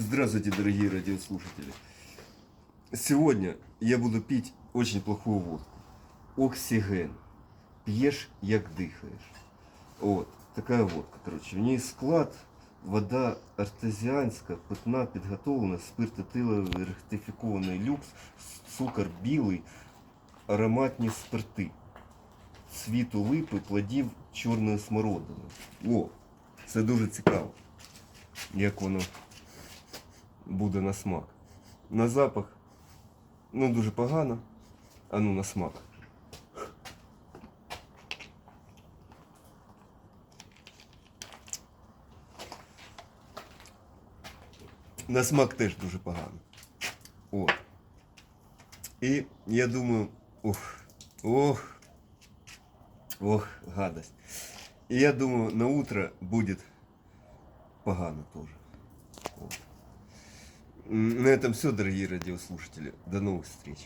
Здравствуйте, дорогие радиослушатели. Сегодня я буду пить очень плохую водку. Оксиген. Пьешь, як дыхаешь. Вот, такая водка, короче. В ней склад, вода артезіанська, питна, підготовлена, спирт етиловий, ректифікований люкс, цукор білий, ароматні спирти. Цвіту липи, плодів чорної смородини. О, це дуже цікаво. Як воно буде на смак. На запах, ну дуже погано, а ну на смак. На смак теж дуже погано. От. І я думаю, ох, ох, ох, гадость. И я думаю, на утро будет погано тоже. Вот. На этом все, дорогие радиослушатели. До новых встреч.